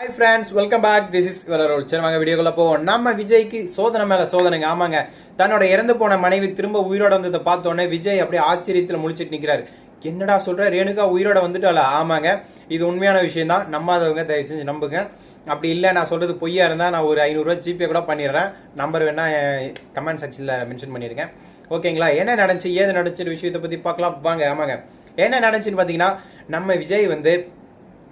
Hi friends welcome back this is வளரோல் சரி வாங்க வீடியோக்குள்ள போவோம். நம்ம விஜய்க்கு சோதனை மேல சோதனைங்க. ஆமாங்க. தன்னோட இறந்து போன மனைவி திரும்ப உயிரோட வந்ததை பார்த்தோன்னே விஜய் அப்படியே ஆச்சரியத்தில் முழிச்சிட்டு நிற்கிறாரு என்னடா சொல்ற? ரேணுகா உயிரோட வந்துட்டாளா? ஆமாங்க. இது உண்மையான விஷயம் தான் நம்பாதவங்க தயவு செஞ்சு நம்புங்க. அப்படி இல்லை நான் சொல்றது பொய்யா இருந்தால் நான் ஒரு ஐநூறுரூவா ஜிபே கூட பண்ணிடுறேன். நம்பர் வேணா கமெண்ட் செக்ஷனில் மென்ஷன் பண்ணியிருக்கேன் ஓகேங்களா? என்ன நடந்துச்சு? ஏது நடந்துச்சு விஷயத்தை பற்றி பார்க்கலாம். வாங்க ஆமாங்க. என்ன நடந்துச்சுன்னு பார்த்தீங்கன்னா நம்ம விஜய் வந்து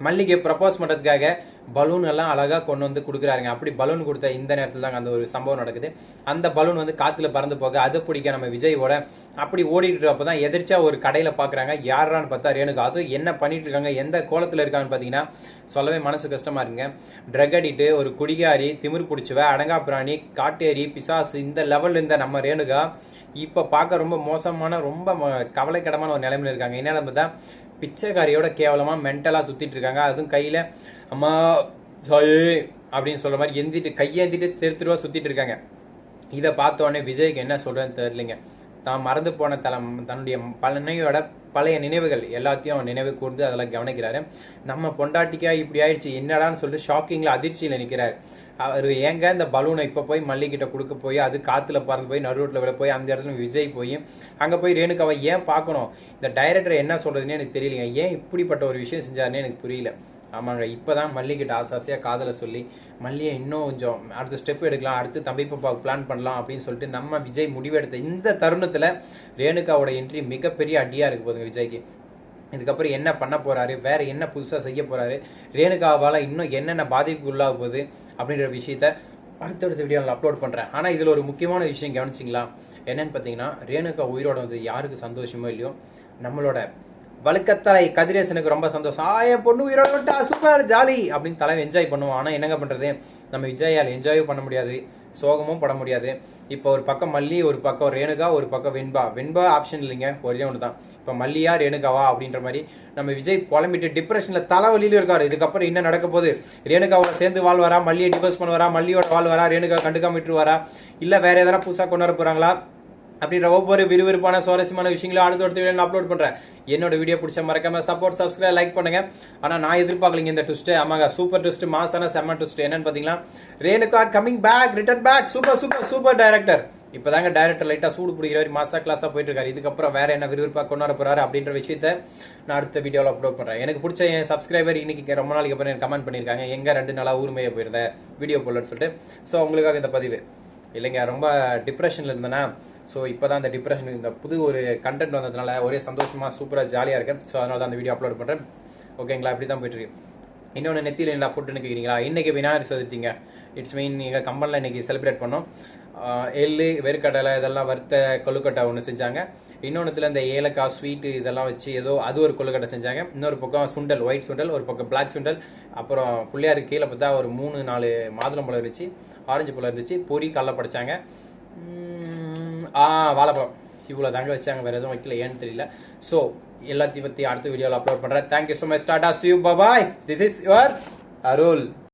மல்லிகை ப்ரப்போஸ் பண்ணுறதுக்காக பலூன் எல்லாம் அழகாக கொண்டு வந்து கொடுக்குறாருங்க. அப்படி பலூன் கொடுத்த இந்த நேரத்தில் தாங்க அந்த ஒரு சம்பவம் நடக்குது. அந்த பலூன் வந்து காற்றுல பறந்து போக அதை பிடிக்க நம்ம விஜயோட அப்படி ஓடிட்டு அப்போ தான் எதிர்ச்சா ஒரு கடையில் பார்க்குறாங்க யாரான்னு பார்த்தா ரேணுகா. அதுவும் என்ன பண்ணிட்டு இருக்காங்க? எந்த கோலத்தில் இருக்காங்கன்னு பார்த்தீங்கன்னா சொல்லவே மனசு கஷ்டமாக இருங்க ட்ரக் அடிட்டு ஒரு குடிகாரி திமிர் பிடிச்சவ அடங்கா பிராணி காட்டேரி பிசாசு இந்த லெவல்ல இருந்த நம்ம ரேணுகா இப்போ பார்க்க ரொம்ப மோசமான ரொம்ப ம- கவலைக்கிடமான ஒரு நிலைமையில இருக்காங்க. என்ன பார்த்தா பிச்சைக்காரியோட கேவலமாக மென்டலாக சுற்றிட்டு இருக்காங்க. அதுவும் கையில் அம்மா சாயே அப்படின்னு சொல்கிற மாதிரி எந்திட்டு கையேந்திட்டு தெரு சுற்றிட்டு இருக்காங்க. இதை பார்த்த உடனே விஜய்க்கு என்ன சொல்கிறேன்னு தெரிலிங்க தான் மறந்து போன தலை தன்னுடைய பழனையோட பழைய நினைவுகள் எல்லாத்தையும் அவன் நினைவு கூர்ந்து அதெல்லாம் கவனிக்கிறாரு. நம்ம பொண்டாட்டிக்கா இப்படி ஆயிடுச்சு என்னடான்னு சொல்லிட்டு ஷாக்கிங்கில் அதிர்ச்சியில் நிற்கிறாரு அவர் ஏங்க இந்த பலூனை இப்போ போய் மல்லிகிட்ட கொடுக்க போய் அது காற்றுல பறந்து போய் நடுரோட்டில் விட போய் அந்த இடத்துல விஜய் போய் அங்கே போய் ரேணுகாவை ஏன் பார்க்கணும்? இந்த டைரக்டர் என்ன சொல்கிறதுனே எனக்கு தெரியலைங்க. ஏன் இப்படிப்பட்ட ஒரு விஷயம் செஞ்சாருன்னு எனக்கு புரியல. ஆமாங்க இப்போ தான் மல்லிகிட்ட ஆசை காதலை சொல்லி மல்லியை இன்னும் கொஞ்சம் அடுத்த ஸ்டெப் எடுக்கலாம் அடுத்து தம்பி பாப்பாவுக்கு பிளான் பண்ணலாம் அப்படின்னு சொல்லிட்டு நம்ம விஜய் முடிவெடுத்த இந்த தருணத்தில் ரேணுகாவோட என்ட்ரி மிகப்பெரிய அடியாக இருக்கு போதுங்க விஜய்க்கு. இதுக்கப்புறம் என்ன பண்ண போறாரு? வேற என்ன புதுசா செய்ய போறாரு? ரேணுகாவால இன்னும் என்னென்ன பாதிப்பு உள்ளாக போகுது? அப்படின்ற விஷயத்த அடுத்தடுத்த வீடியோவில் அப்லோட் பண்றேன். ஆனா இதுல ஒரு முக்கியமான விஷயம் கவனிச்சிங்களா? என்னன்னு பாத்தீங்கன்னா ரேணுகா உயிரோட வந்து யாருக்கு சந்தோஷமோ இல்லையோ நம்மளோட வழுக்கத்தலை கதிரேசனுக்கு ரொம்ப சந்தோஷம். ஆ என் பொண்ணு உயிரோட விட்டா சூப்பர் ஜாலி அப்படின்னு தலைவன் என்ஜாய் பண்ணுவோம் ஆனா என்னங்க பண்றது? நம்ம விஜயால் என்ஜாயும் பண்ண முடியாது. சோகமும் பட முடியாது. இப்போ ஒரு பக்கம் மல்லி ஒரு பக்கம் ரேணுகா ஒரு பக்கம் வெண்பா. வெண்பா ஆப்ஷன் இல்லைங்க. ஒரே ஒன்று தான் இப்போ மல்லியா ரேணுகாவா அப்படின்ற மாதிரி நம்ம விஜய் புலம்பிட்டு டிப்ரெஷனில் தலைவலியிலும் இருக்காரு. இதுக்கப்புறம் என்ன நடக்க போகுது? ரேணுகாவோட சேர்ந்து வாழ்வாரா? மல்லியை டிவோர்ஸ் பண்ணுவாரா? மல்லியோட வாழ்வாரா? ரேணுகா கண்டுக்காம விட்டுருவாரா? இல்லை வேற எதனா புதுசாக கொண்டு வர அப்படின்ற ஒவ்வொரு விறுவிறுப்பான சுவாரஸ்யமான விஷயங்களும் அடுத்த அடுத்த வீடியோ அப்லோட் பண்றேன். என்னோட வீடியோ பிடிச்ச மறக்காம சப்போர்ட் சப்ஸ்கிரைப் லைக் பண்ணுங்க. ஆனா நான் எதிர்பார்க்கலீங்க இந்த ட்விஸ்ட் ஆமாங்க சூப்பர் ட்விஸ்ட் மாசான செம்ம ட்விஸ்ட் என்னன்னு பார்த்தீங்கன்னா Renuka coming back return back super super super director இப்பதாங்க டைரக்டர் லைட்டா சூடு பிடிக்கிற மாதிரி மாசா கிளாஸா போயிட்டு இருக்காரு இதுக்கப்புறம் வேற என்ன விறுவிறுப்பா கொண்டாட போறாரு அப்படின்ற விஷயத்த நான் அடுத்த வீடியோல அப்லோட் பண்றேன். எனக்கு பிடிச்ச என் சப்ஸ்கிரைபர் இன்னைக்கு ரொம்ப நாளைக்கு அப்புறம் எனக்கு கமெண்ட் பண்ணிருக்காங்க எங்க ரெண்டு நாளா ஊர்மைய போயிருந்தேன் வீடியோ போடலன்னு சொல்லிட்டு. சோ உங்களுக்காக இந்த பதிவு. இல்லைங்க ரொம்ப டிப்ரெஷன்ல இருந்தேன்னா ஸோ இப்போ தான் இந்த டிப்ரெஷன் இந்த புது ஒரு கண்டென்ட் வந்ததுனால ஒரே சந்தோஷமாக சூப்பராக ஜாலியாக இருக்கேன். ஸோ அதனால தான் அந்த வீடியோ அப்லோட் பண்ணுறேன் ஓகேங்களா இப்படி தான் போயிட்டு இன்னொன்று நெத்தியில் என்ன போட்டுன்னு கேட்குறீங்களா இன்றைக்கி விநாயகர் சதுர்த்திங்க இட்ஸ் மீன் எங்கள் கம்பெனியில் இன்னைக்கு செலிப்ரேட் பண்ணோம். எள்ளு வெறுக்கடலை இதெல்லாம் வறுத்த கொழுக்கட்டை ஒன்று செஞ்சாங்க. இன்னொன்றுத்தில் இந்த ஏலக்காய் ஸ்வீட்டு இதெல்லாம் வச்சு ஏதோ அது ஒரு கொழுக்கட்டை செஞ்சாங்க. இன்னொரு பக்கம் சுண்டல் ஒயிட் சுண்டல் ஒரு பக்கம் பிளாக் சுண்டல். அப்புறம் பிள்ளையாருக்கு கீழே பார்த்தா ஒரு மூணு நாலு மாதுளம்பழம் இருந்துச்சு. ஆரஞ்சு பழம் இருந்துச்சு. பொறி கடல படைச்சாங்க. வாழைப்பழம். இவ்வளோ தாங்க வச்சாங்க வேறு எதுவும் வைக்கல ஏன்னு தெரியல. ஸோ எல்லாத்தையும் பற்றி அடுத்த வீடியோவில் அப்லோட் பண்ணுறேன் thank you so much tata see you bye bye this is your Arul